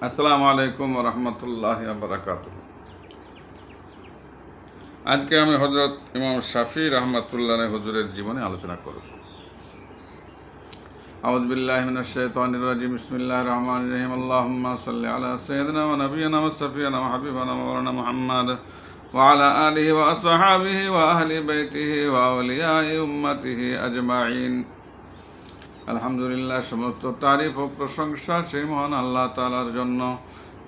আসসালামু আলাইকুম রহমতুল্লাহ বারাকাত আজকে আমি হজরত ইমাম শাফি রহমতুল্লাহ হজুরের জীবনে আলোচনা করব أعوذ بالله من الشيطان الرجيم بسم الله الرحمن الرحيم اللهم صل على سيدنا ونبينا وصفينا وحبيبنا مولانا محمد وعلى آله وأصحابه وأهل بيته وأولياء أمته أجمعين আলহামদুলিল্লাহ, সমস্ত তারিফ ও প্রশংসা সেই মহান আল্লাহ তালার জন্য।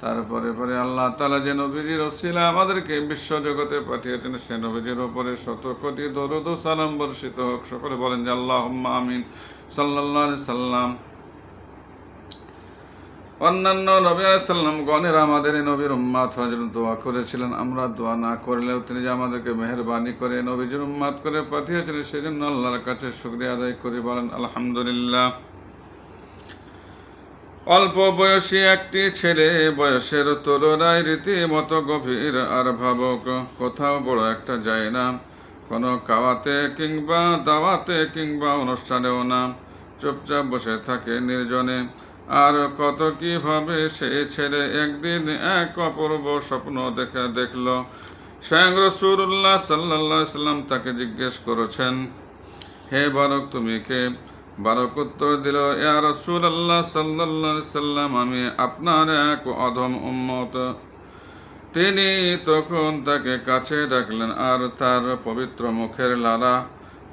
তারপরে পরে আল্লাহ তালা যে নবীজির ওসিলা আমাদেরকে বিশ্বজগতে পাঠিয়েছেন, সে নবীজির ওপরে শত কোটি দরুদ সালাম বর্ষিত হোক। সকলে বলেন যে আল্লাহ আমিন। সাল্লাহ সাল্লাম। অন্যান্য নবী আলাইসাল্লাম গণের আমাদের এই নবীর উম্মাত জন্য দোয়া করেছিলেন। আমরা দোয়া না করলেও তিনি যে আমাদেরকে মেহরবানি করে নবীজির উম্মাত করে পাঠিয়েছিলেন, সেজন্য আল্লাহর কাছে শুক্রিয়া আদায় করে বলেন, আলহামদুলিল্লাহ। অল্প বয়সী একটি ছেলে, বয়সের তুলনায় রীতিমতো গভীর আর ভাবক। কোথাও বড় একটা যায় না, কোনো কাওয়াতে কিংবা দাওয়াতে কিংবা অনুষ্ঠানেও না। চুপচাপ বসে থাকে নির্জনে। আর কত কীভাবে সে ছেড়ে একদিন এক অপূর্ব স্বপ্ন দেখে দেখল। স্বয়ং রসুল্লাহ সাল্লাহ সাল্লাম তাকে জিজ্ঞেস করেছেন, হে বারক, তুমি কে? বারক উত্তর দিল, ইয়া রসুল আল্লাহ সাল্লাহ সাল্লাম, আমি আপনার এক অধম উম্মত। তিনি তখন তাকে কাছে ডাকলেন আর তার পবিত্র মুখের লালা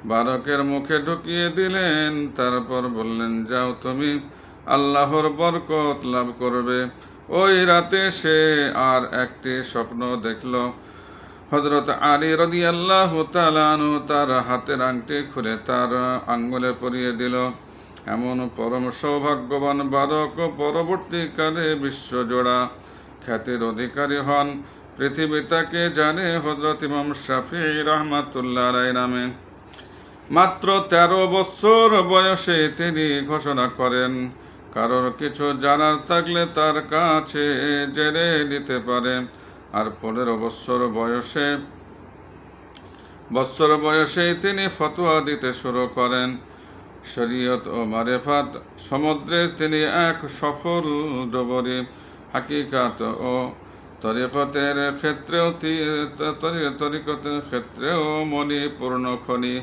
বারকের মুখে ঢুকিয়ে দিলেন। তারপর বললেন, যাও তুমি আল্লাহর বরকত লাভ করবে। ওই রাতে সে আর একটি স্বপ্ন দেখল। হজরত আলী রদি আল্লাহ তালানু তার হাতের আংটি খুলে তার আঙ্গুলে পরিয়ে দিল। এমন পরম সৌভাগ্যবান বারক পরবর্তীকালে বিশ্বজোড়া খ্যাতির অধিকারী হন। পৃথিবী তাকে জানে হজরত ইমাম শাফি রহমাতুল্লাহ রায় নামে। মাত্র তেরো বছর বয়সে তিনি ঘোষণা করেন কারোর কিছু জানার থাকলে তার কাছে জেনে নিতে পারে। আর পনেরো বৎসর বয়সে বৎসর বয়সে তিনি ফতোয়া দিতে শুরু করেন। শরীয়ত ও মারেফাত সমুদ্রে তিনি এক সফল ডবরী, হাকিকাত ও তরিকতের ক্ষেত্রেও তরিকতের ক্ষেত্রেও মণিপূর্ণ খনি।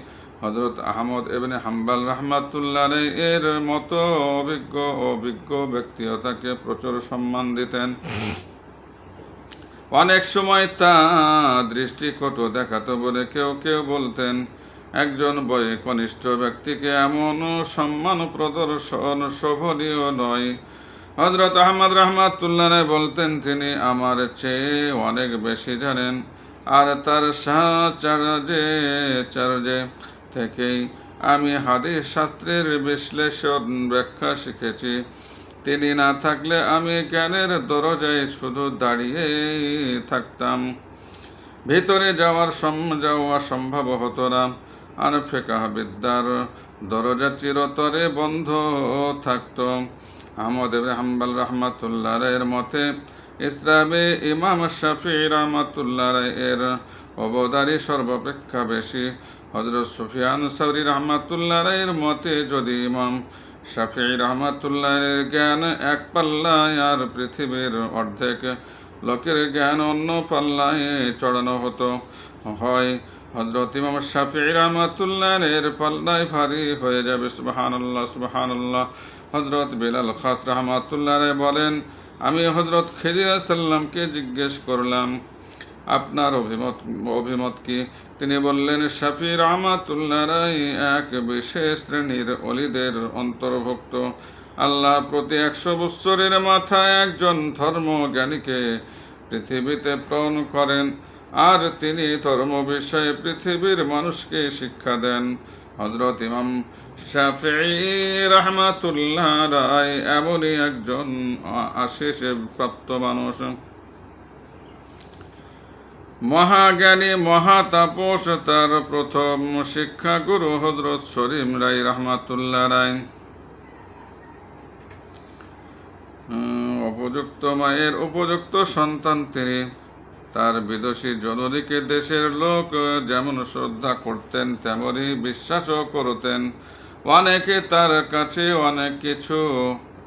হজরত আহমদ এবেন হাম্বাল রহমাতুল্লাহ এর মতো অভিজ্ঞ অভিজ্ঞ ব্যক্তিও তাকে প্রচুর সম্মান দিতেন। অনেক সময় তা দৃষ্টিকটু দেখাতো বলে কেউ কেউ বলতেন, একজন বয়ে কনিষ্ঠ ব্যক্তিকে এমন সম্মান প্রদর্শন শোভনীয় নয়। হজরত আহমদ রহমাতুল্লাহ বলতেন, তিনি আমার চেয়ে অনেক বেশি জানেন। আর তার সাহাচার্যে চার্যে থেকেই আমি হাদিস শাস্ত্রের বিশ্লেষণ ব্যাখ্যা শিখেছি। তিনি না থাকলে আমি জ্ঞানের দরজায় শুধু দাঁড়িয়ে থাকতাম। ভিতরে যাওয়ার যাওয়া সম্ভব হতো না। আর ফেকাহ বিদ্যার দরজা চিরতরে বন্ধ থাকত। আহমদ হাম্বাল রহমাতুল্লাহ এর মতে, ইসলামে ইমাম শাফি রহমাতুল্লাহ এর অবদারি সর্বাপেক্ষা বেশি। হজরত সুফিয়ান সৌরি রহমাতুল্লাহ এর মতে, যদি ইমাম শাফি রহমাতুল্লাহের জ্ঞান এক পাল্লায় আর পৃথিবীর অর্ধেক লোকের জ্ঞান অন্য পাল্লায় চড়ানো হতো, হয় হজরত ইমাম শাফি রহমাতুল্লাহের পাল্লায় ভারী হয়ে যাবে। সুবাহান আল্লাহ সুবাহান আল্লাহ হজরত বিলাল খাস রহমাতুল্লাহ বলেন, আমি হজরত খেজির সাল্লামকে জিজ্ঞেস করলাম, আপনার অভিমত অভিমত কি? তিনি বললেন, শাফি রহমাতুল্লাহ রাই এক বিশেষ শ্রেণির অলিদের অন্তর্ভুক্ত। আল্লাহ প্রতি একশো বৎসরের মাথায় একজন ধর্মজ্ঞানীকে পৃথিবীতে প্রণ করেন, আর তিনি ধর্ম বিষয়ে পৃথিবীর মানুষকে শিক্ষা দেন। হজরত ইমাম শাফি রহমাতুল্লাহ রায় এমনই একজন আশিস প্রাপ্ত মানুষ। মহাজ্ঞানী, মহাতাপস, তার প্রথম শিক্ষাগুরু হজরত সরিম রাই রহমাতুল্লাহ রায়। উপযুক্ত মায়ের উপযুক্ত সন্তান তিনি। তার বিদেশি জননীকে দেশের লোক যেমন শ্রদ্ধা করতেন তেমনই বিশ্বাসও করতেন। অনেকে তার কাছে অনেক কিছু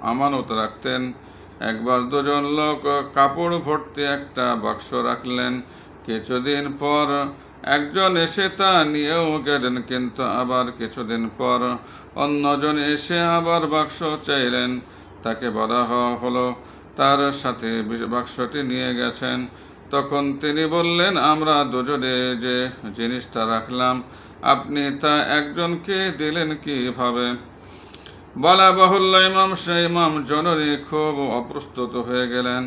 আমানত রাখতেন। একবার দুজন লোক কাপড় ভর্তি একটা বাক্স রাখলেন। কিছুদিন পর একজন এসে তা নিয়েও গেলেন, কিন্তু আবার কিছুদিন পর অন্যজন এসে আবার বাক্স চাইলেন। তাকে বলা হ- হলো, তার সাথে বাক্সটি নিয়ে গেছেন। তখন তিনি বললেন, আমরা দুজনে যে জিনিসটা রাখলাম, আপনি তা একজনকে দিলেন কীভাবে? বলা বাহুল্য ইমাম সে ইমাম জননী খুব অপ্রস্তুত হয়ে গেলেন।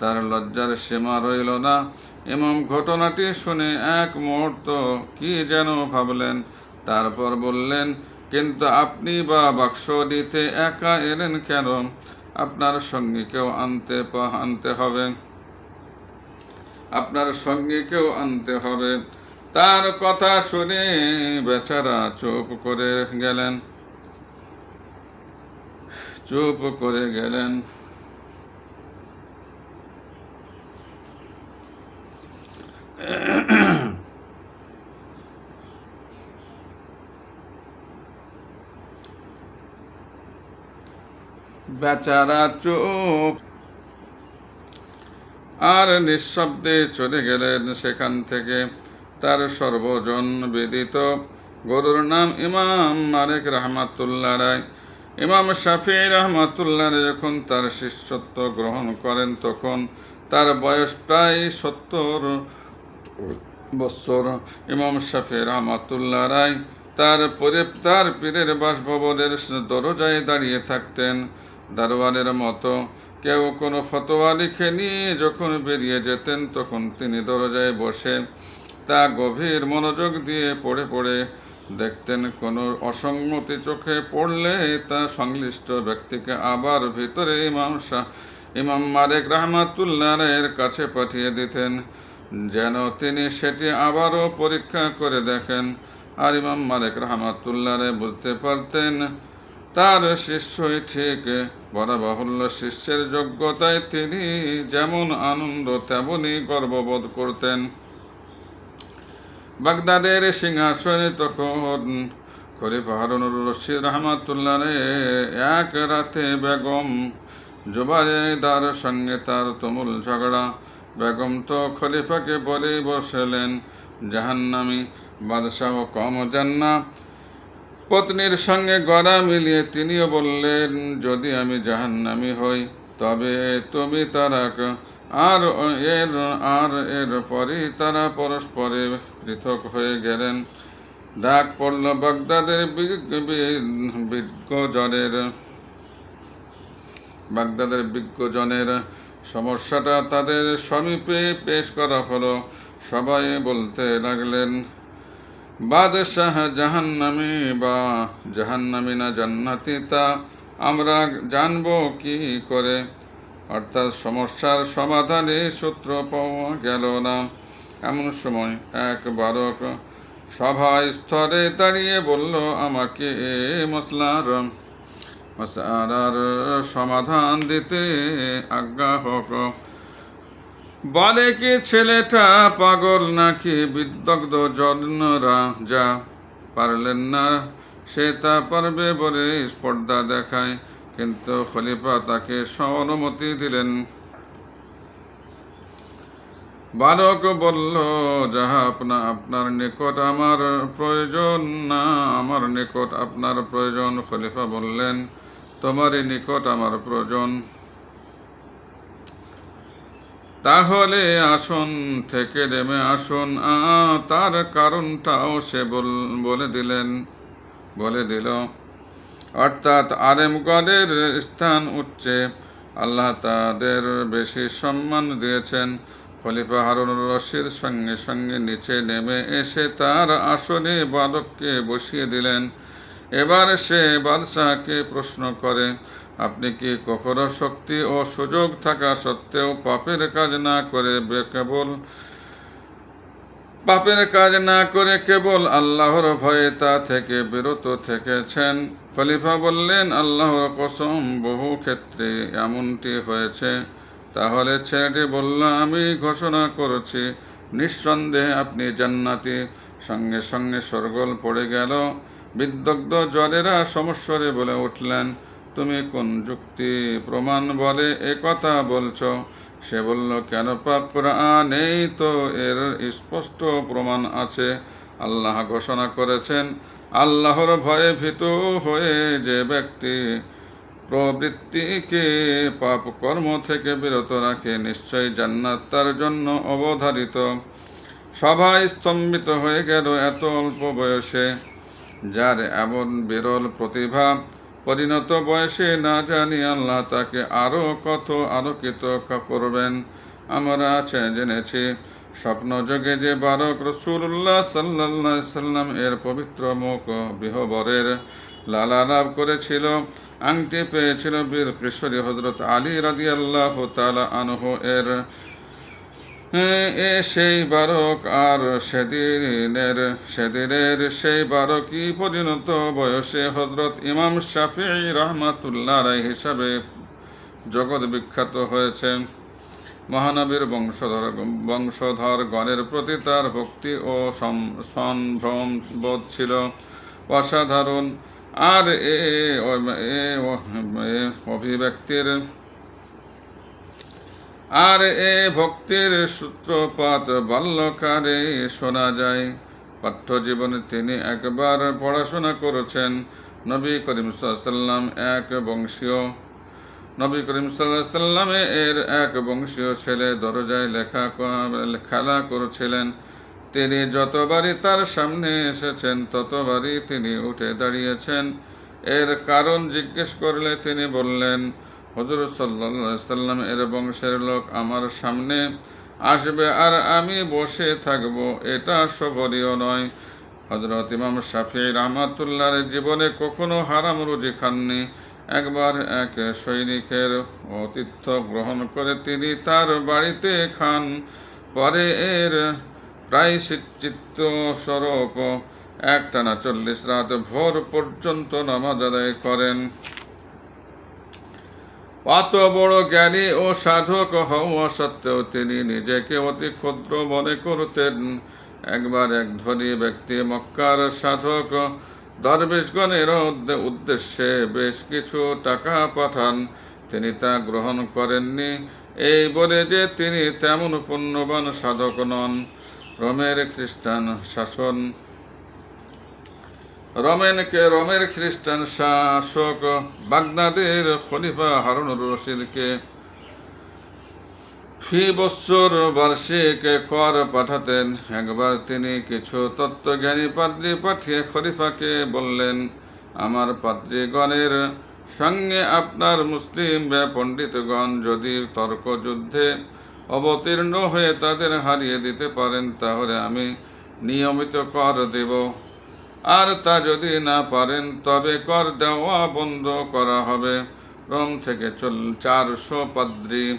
তার লজ্জার সীমা রইল না। ইমাম ঘটনাটি শুনে এক মুহূর্ত কি যেন ভাবলেন। তারপর বললেন, কিন্তু আপনি বা বাক্স দিতে একা এলেন কেন? আপনার সঙ্গীকেও আনতে আনতে হবে। আপনার সঙ্গীকেও আনতে হবে। তার কথা শুনে বেচারা চুপ করে গেলেন। চুপ করে গেলেন। বেচারা চুপ আর নিঃশব্দে চলে গেলেন সেখান থেকে। তার সর্বজন বেদিত গরুর নাম ইমাম মালিক রহমাতুল্লাহ রায়। ইমাম শাফি রহমাতুল্লাহ যখন তার শিষ্যত্ব গ্রহণ করেন, তখন তার বয়স প্রায় সত্তর বৎসর ইমাম শাফি রহমাতুল্লাহ রায় তার পরে তার পীরের বাসভবনের দরজায় দাঁড়িয়ে থাকতেন। দারোয়ানের মতো কেউ কোনো ফতোয়া লিখে নিয়ে যখন বেরিয়ে যেতেন তখন তিনি দরজায় বসে তা গভীর মনোযোগ দিয়ে পড়ে পড়ে দেখতেন, কোনো অসঙ্গতি চোখে পড়লে তা সংশ্লিষ্ট ব্যক্তিকে আবার ভিতরে ইমাম শাহ, ইমাম মারেক রহমাতুল্লাহ এর কাছে পাঠিয়ে দিতেন, যেন তিনি সেটি আবারও পরীক্ষা করে দেখেন। আর ইমাম মারেক রহমাতুল্লাহ বুঝতে পারতেন তার শিষ্যই ঠিক। বলা বাহুল্য শিষ্যের যোগ্যতায় তিনি যেমন আনন্দ, তেমনই গর্ববোধ করতেন। বাগদাদের সিংহাসনে তখন খলিফা হারুনুর রশিদ রহমাতুল্লাহ এক রাতে বেগম জুবাইদার সঙ্গে তার তুমুল ঝগড়া। বেগম তো খলিফাকে বলে বসলেন, জাহান্নামি, বাদশাহ কম জান্না পত্নীর সঙ্গে গড়া মিলিয়ে তিনিও বললেন, যদি আমি জাহান্নামি হই, তবে তুমি তারা আর এর আর এর পরেই তারা পরস্পরে পৃথক হয়ে গেলেন। ডাক পড়ল বাগদাদের বিজ্ঞজনের বাগদাদের বিজ্ঞজনের সমস্যাটা তাদের সমীপে পেশ করা হলো। সবাই বলতে লাগলেন বাদশাহ জাহান্নামি, বা জাহান্নামি না জান্নাতি তা আমরা জানব কি করে? অর্থাৎ সমস্যার সমাধানে সূত্র পাওয়া গেল না। এমন সময় এক বারক সভা স্তরে দাঁড়িয়ে বলল, আমাকে এ মশলার মশলার সমাধান দিতে আজ্ঞা হোক। বলে কি ছেলেটা পাগল নাকি বিদগ্ধ জন্মরা? যা পারলেন না, সে তা পারবে বলে স্পর্ধা দেখায়, কিন্তু খলিফা তাকে অনুমতি দিলেন। বালক বলল, যাহা আপনা, আপনার নিকট আমার প্রয়োজন না, আমার নিকট আপনার প্রয়োজন। খলিফা বললেন, তোমারই নিকট আমার প্রয়োজন। তাহলে আসন থেকে নেমে আসুন। তার কারণটাও সে বল- দিলেন, বলে দিল। অর্থাৎ আরেমগণের স্থান উচ্চে। আল্লাহ তাদের বেশি সম্মান দিয়েছেন। খলিফা হারুনুর রশিদ সঙ্গে সঙ্গে নিচে নেমে এসে তার আসনে বালককে বসিয়ে দিলেন। এবার সে বাদশাহকে প্রশ্ন করে আপনি কি কখনো শক্তি ও সুযোগ থাকা সত্ত্বেও পাপের কাজ না করে কেবল পাপের কাজ না করে কেবল আল্লাহর ভয়ে তা থেকে বিরত থেকেছেন? খলিফা বললেন, আল্লাহর কসম বহু ক্ষেত্রে এমনটি হয়েছে। তাহলে ছেলেটি বলল, আমি ঘোষণা করছি, নিঃসন্দেহে আপনি জান্নাতি। সঙ্গে সঙ্গে সরগোল পড়ে গেল। বিদগ্ধ জ্বরেরা সমস্যরে বলে উঠলেন তুমি কোন যুক্তি প্রমাণ বলে এ কথা বলছ? সে বলল, কেন পাপ কোরআনেই তো এর স্পষ্ট প্রমাণ আছে। আল্লাহ ঘোষণা করেছেন, আল্লাহর ভয়ে ভীত হয়ে যে ব্যক্তি প্রবৃত্তিকে পাপ কর্ম থেকে বিরত রাখে নিশ্চয়ই জান্নাত তার জন্য অবধারিত। সবাই স্তম্ভিত হয়ে গেল এত অল্প বয়সে। যার এমন বিরল প্রতিভা পরিণত বয়সে না জানি আল্লাহ তাকে আরও কত আলোকিত করবেন। আমরা আছে, জেনেছি, স্বপ্ন যোগে যে বারক রসুল্লাহ সাল্লাহ সাল্লাম এর পবিত্র মুখ বিহবরের লালা লাভ করেছিল, আংটি পেয়েছিল বীর কিশোরী হজরত আলী আল্লাহ তালা আনহ এর সেই বারক আর সেদিনের সেদিনের সেই বারকই পরিণত বয়সে হজরত ইমাম শাফি রহমাতুল্লাহ রায় হিসাবে জগৎ বিখ্যাত হয়েছে। মহানবীর বংশধর বংশধর গণের প্রতি তার ভক্তি ও সম- সম্ভ্রম বোধ ছিল। অসাধারণ। আর এ, অভিব্যক্তির আর এ ভক্তির সূত্রপাত বাল্যকালে শোনা যায়। পাঠ্য জীবনে তিনি একবার পড়াশোনা করেছেন। নবী করিম সাল্লাম এক বংশীয়। নবী করিম সাল্লামে এর এক বংশীয় ছেলে দরজায় লেখা খেলা করেছিলেন। তিনি যতবারই তার সামনে এসেছেন, ততবারই তিনি উঠে দাঁড়িয়েছেন। এর কারণ জিজ্ঞেস করলে তিনি বললেন হজর সাল্লা সাল্লাম এর বংশের লোক আমার সামনে আসবে আর আমি বসে থাকব, এটা শোভনীয় নয়। হজরত ইমাম শাফি রহমাতুল্লাহর জীবনে কখনো হারাম রুজি খাননি। একবার এক সৈনিকের অতিথ্য গ্রহণ করে তিনি তার বাড়িতে খান। পরে এর প্রায় চিত্ত স্বরূপ একটানা চল্লিশ রাত ভোর পর্যন্ত নামাজ আদায় করেন। অত বড় জ্ঞানী ও সাধক হওয়া সত্ত্বেও তিনি নিজেকে অতি ক্ষুদ্র মনে করতেন। একবার এক ধনী ব্যক্তি মক্কার সাধক দরবেশগণের উদ্দেশ্যে বেশ কিছু টাকা পাঠান। তিনি তা গ্রহণ করেননি। এই বলে যে তিনি তেমন পুণ্যবান সাধক নন। রোমের খ্রিস্টান শাসন রোমেনকে রোমের খ্রিস্টান শাসক বাগদাদের খলিফা হারুনুর রশিদকে ফি বৎসর বার্ষিক কর পাঠাতেন। একবার তিনি কিছু তত্ত্বজ্ঞানী পাদ্রী পাঠিয়ে খলিফাকে বললেন, আমার পাদ্রীগণের সঙ্গে আপনার মুসলিম পণ্ডিতগণ যদি তর্কযুদ্ধে অবতীর্ণ হয়ে তাদের হারিয়ে দিতে পারেন, তাহলে আমি নিয়মিত কর দেব। আর তা যদি না পারেন, তবে কর দেওয়া বন্ধ করা হবে। রোম থেকে চল, চারশো পাদ্রী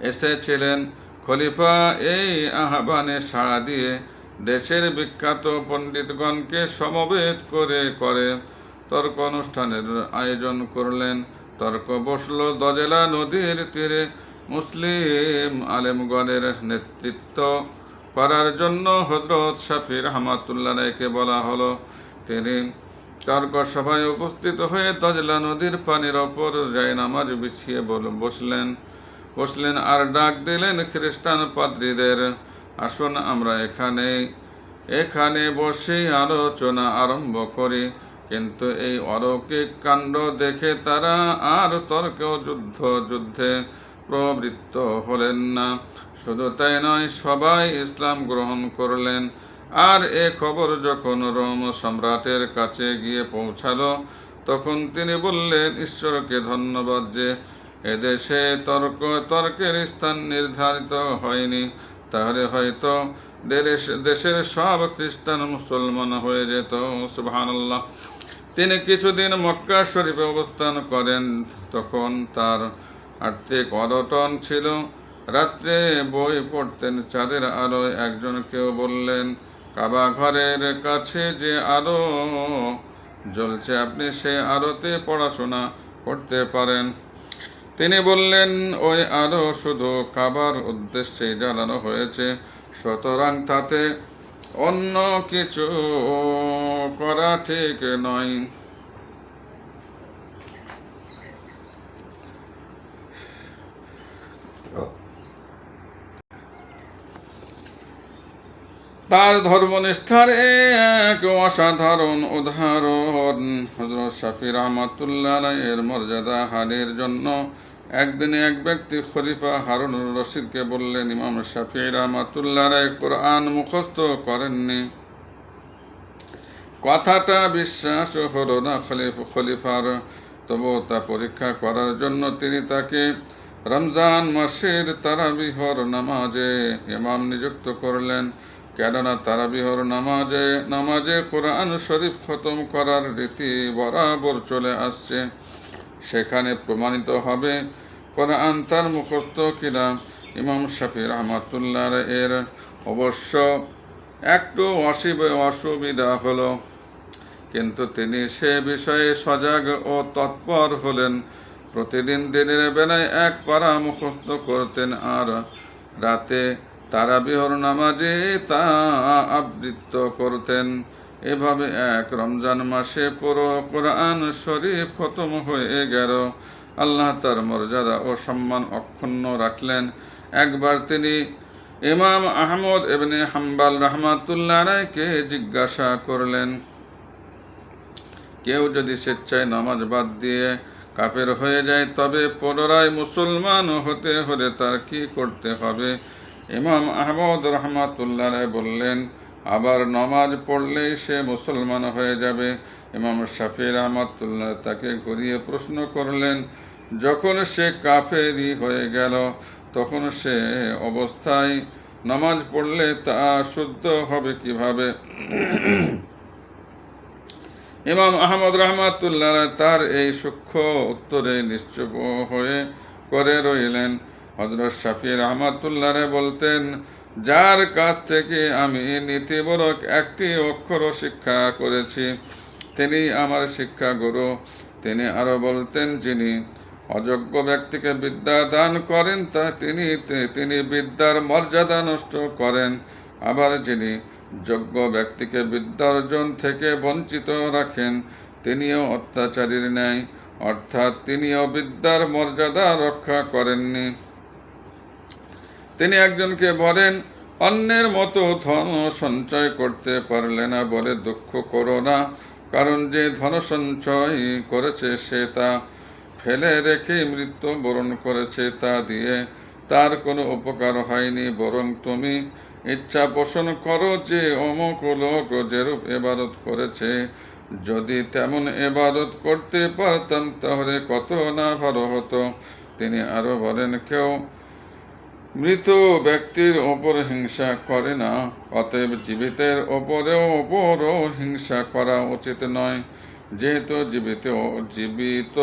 এসেছিলেন। খলিফা এই আহ্বানে সাড়া দিয়ে দেশের বিখ্যাত পণ্ডিতগণকে সমবেত করে করে তর্ক অনুষ্ঠানের আয়োজন করলেন। তর্ক বসল দজেলা নদীর তীরে। মুসলিম আলেমগণের নেতৃত্ব করার জন্য হজরত শাফি রায়কে বলা হলো। তিনি তর্ক সভায় উপস্থিত হয়ে তজলা নদীর পানির ওপর নামাজ বিছিয়ে বল- বসলেন। বসলেন আর ডাক দিলেন খ্রিস্টান পাদ্রীদের, আসুন আমরা এখানে এখানে বসেই আলোচনা আরম্ভ করি। কিন্তু এই অলৌকিক কাণ্ড দেখে তারা আর তর্ক যুদ্ধ যুদ্ধে প্রবৃত্ত হলেন না। শুধু তাই নয়, সবাই ইসলাম গ্রহণ করলেন। আর এ খবর যখন রোম সম্রাটের কাছে গিয়ে পৌঁছালো, তখন তিনি বললেন, ঈশ্বরকে ধন্যবাদ যে এদেশে তর্ক, তর্কের স্থান নির্ধারিত হয়নি। তাহলে হয়তো দেশ, দেশের সব খ্রিস্টান মুসলমান হয়ে যেত। সুবহানাল্লাহ। তিনি কিছুদিন মক্কা শরীফে অবস্থান করেন। তখন তার আর্থিক অনটন ছিল। রাত্রে বই পড়তেন চাঁদের আলোয়। একজন কেউ বললেন, কাবা ঘরের কাছে যে আলো, জ্বলছে আপনি সে আলোতে পড়াশোনা করতে পারেন। তিনি বললেন, ওই আলো শুধু কাবার উদ্দেশ্যে জ্বালানো হয়েছে। সুতরাং তাতে অন্য কিছু করা ঠিক নয়। তার ধর্মনিষ্ঠার এ এক অসাধারণ উদাহরণ। হজরত শাফি রহমাতুল্লাহ এর মর্যাদা হারের জন্য একদিনে এক ব্যক্তি খলিফা হারুনুর রশিদকে বললেন, ইমাম শাফি রহমাতুল্লাহ কোরআন মুখস্থ করেননি। কথাটা বিশ্বাস হলো না খলিফ, খলিফার। তবু তা পরীক্ষা করার জন্য তিনি তাকে রমজান মাসের তারাবিহর নামাজে ইমাম নিযুক্ত করলেন। কেননা তারাবিহর নামাজে নামাজে কোরআন শরীফ খতম করার রীতি বরাবর চলে আসছে। সেখানে প্রমাণিত হবে কোরআন তার মুখস্থ কিনা। ইমাম শাফি রহমাতুল্লাহ এর অবশ্য একটু অসুবিধা হলো। কিন্তু তিনি সে বিষয়ে সজাগ ও তৎপর হলেন। প্রতিদিন দিনের বেলায় এক পারা মুখস্থ করতেন আর রাতে তারাবিহর নামাজে তা আবৃত্ত করতেন। এভাবে এক রমজান মাসে পুরো কোরআন শরীফ খতম হয়ে গেল। আল্লাহ তার মর্যাদা ও সম্মান অক্ষুণ্ণ রাখলেন। একবার তিনি ইমাম আহমদ এবনে হাম্বাল রহমাতুল্লাহ রায়কে জিজ্ঞাসা করলেন, কেউ যদি স্বেচ্ছায় নামাজ বাদ দিয়ে কাপের হয়ে যায়, তবে পুনরায় মুসলমান হতে হলে তার কি করতে হবে? ইমাম আহমদ রহমাতুল্লাহ বললেন, আবার নমাজ পড়লেই সে মুসলমান হয়ে যাবে। ইমাম শাফি রহমাতুল্লাহ তাকে ঘুরিয়ে প্রশ্ন করলেন, যখন সে কাফেরি হয়ে গেল, তখন সে অবস্থায় নামাজ পড়লে তা শুদ্ধ হবে কীভাবে? ইমাম আহমদ রহমাতুল্লাহ তার এই সূক্ষ্ম উত্তরে নিশ্চুপ হয়ে করে রইলেন। হজরত শাফি রহমাতুল্লাহ বলতেন, যার কাছ থেকে আমি নীতিবরক একটি অক্ষর শিক্ষা করেছি, তিনি আমার শিক্ষা গুরু তিনি আরও বলতেন, যিনি অযোগ্য ব্যক্তিকে বিদ্যা দান করেন, তা তিনি তিনি বিদ্যার মর্যাদা নষ্ট করেন। আবার যিনি যোগ্য ব্যক্তিকে বিদ্যা অর্জন থেকে বঞ্চিত রাখেন, তিনিও অত্যাচারীর ন্যায়, অর্থাৎ তিনিও বিদ্যার মর্যাদা রক্ষা করেননি। তিনি একজনকে বলেন, অন্যের মতো ধন সঞ্চয় করতে পারলে না, বলে দুঃখ করো না। কারণ যে ধন সঞ্চয় করেছে সে তা ফেলে রেখে মৃত্যু বরণ করেছে তা দিয়ে তার কোনো উপকার হয়নি। বরং তুমি ইচ্ছা পোষণ করো যে অমুক লোক যেরূপ এবাদত করেছে, যদি তেমন এবাদত করতে পারতাম তাহলে কত না ভালো হতো। তিনি আরও বলেন, কেউ মৃত ব্যক্তির ওপর হিংসা করে না, অতএব জীবিতের ওপরেও ওপরও হিংসা করা উচিত নয়। যেহেতু জীবিত জীবিত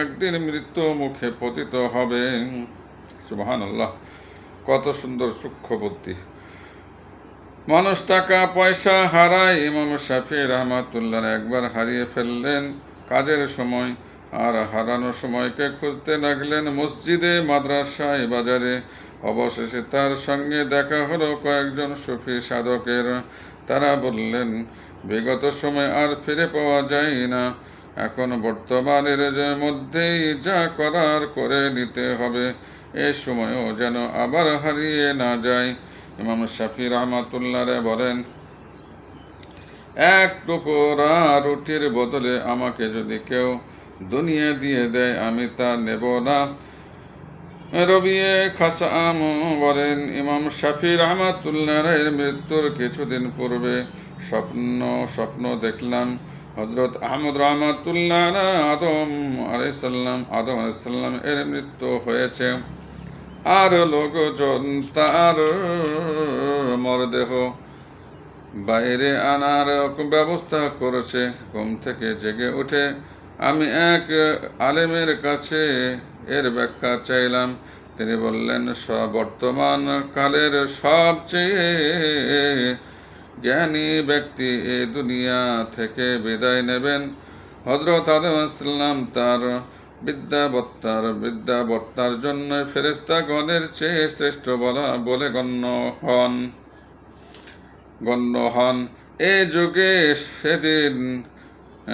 একদিন মৃত্যু মুখে পতিত হবে। সুবাহান আল্লাহ কত সুন্দর সূক্ষ্ম বুদ্ধি। মানুষ টাকা, পয়সা হারায়। ইমাম শাফি রহমাতুল্লাহ একবার হারিয়ে ফেললেন কাজের সময়। আর হারানোর সময়কে খুঁজতে লাগলেন মসজিদে, মাদ্রাসায়, বাজারে। অবশেষে তার সঙ্গে দেখা হলো কয়েকজন সুফি সাধকের। তারা বললেন, বিগত সময় আর ফিরে পাওয়া যায় না। এখন বর্তমানের মধ্যেই যা করার করে নিতে হবে, এ সময়ও যেন আবার হারিয়ে না যায়। ইমাম শাফি রহমাতুল্লাহ বলেন, এক টুকরা রুটির বদলে আমাকে যদি কেউ দুনিয়া দিয়ে দেয়, আমি তা নেব না। রবিয়ে খাসাম বলেন, ইমাম শাফি রহমাতুল্লাহের মৃত্যুর কিছুদিন পূর্বে স্বপ্ন স্বপ্ন দেখলাম। হজরত আহমদ রহমাতুল্লাহ আদম আলাইসাল্লাম আদম আলাইসাল্লাম এর মৃত্যু হয়েছে। আর লোকজন তার মরদেহ বাইরে আনার ব্যবস্থা করেছে। ঘুম থেকে জেগে উঠে আমি এক আলেমের কাছে এর ব্যাখ্যা চাইলাম। তিনি বললেন বর্তমান কালের সবচেয়ে জ্ঞানী ব্যক্তি এ দুনিয়া থেকে বিদায় নেবেন। হজরত আদম আসলাম তার বিদ্যাবত্তার বিদ্যাবত্তার জন্য ফেরেস্তাগণের চেয়ে শ্রেষ্ঠ বলা, বলে গণ্য হন। গণ্য হন। এ যুগে সেদিন,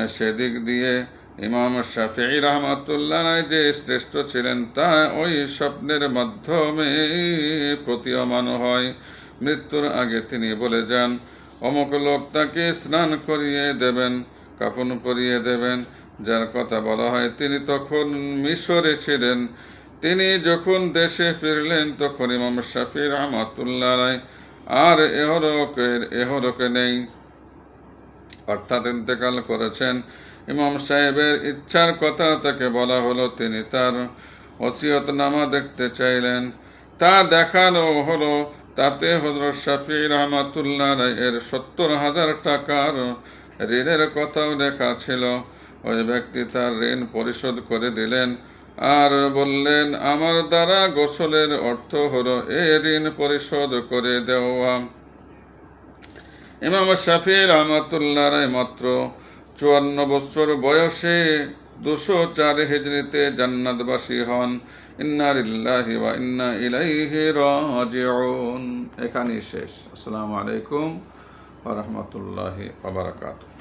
সেদিক দিয়ে ইমাম শাফি রহমাতুল্লাহ যে শ্রেষ্ঠ ছিলেন, তা ওই স্বপ্নের মাধ্যমে প্রতীয়মান হয়। মৃত্যুর আগে তিনি বলে যান, অমুক লোক তাকে স্নান করিয়ে দেবেন, কাফন পরিয়ে দেবেন। যার কথা বলা হয়, তিনি তখন মিশরে ছিলেন। তিনি যখন দেশে ফিরলেন, তখন ইমাম শাফি রহমাতুল্লাহ রায় আর এহরকের, এহরকে নেই। অর্থাৎ ইন্তেকাল করেছেন। ইমাম সাহেবের ইচ্ছার কথা তাকে বলা হলো। তিনি তার ওসিয়তনামা দেখতে চাইলেন। তা দেখানো হলো, তাতে হজরত শাফি রহমাতুল্লাহ এর সত্তর হাজার টাকার ঋণের কথাও লেখা ছিল। ওই ব্যক্তি তার ঋণ পরিশোধ করে দিলেন আর বললেন, আমার দ্বারা গোসলের অর্থ হলো এ ঋণ পরিশোধ করে দেওয়া। ইমাম শাফি রহমতুল্লাহ মাত্র চুয়ান্ন বছর বয়সে দুশো চার হিজড়িতে জান্নাতবাসী হন। ইন্নারিল্লাহি ওয়া ইন্না ইলাইহি রাজিউন। এখানেই শেষ। আসসালামু আলাইকুম ওয়া রাহমাতুল্লাহি ওয়া বারাকাতুহু।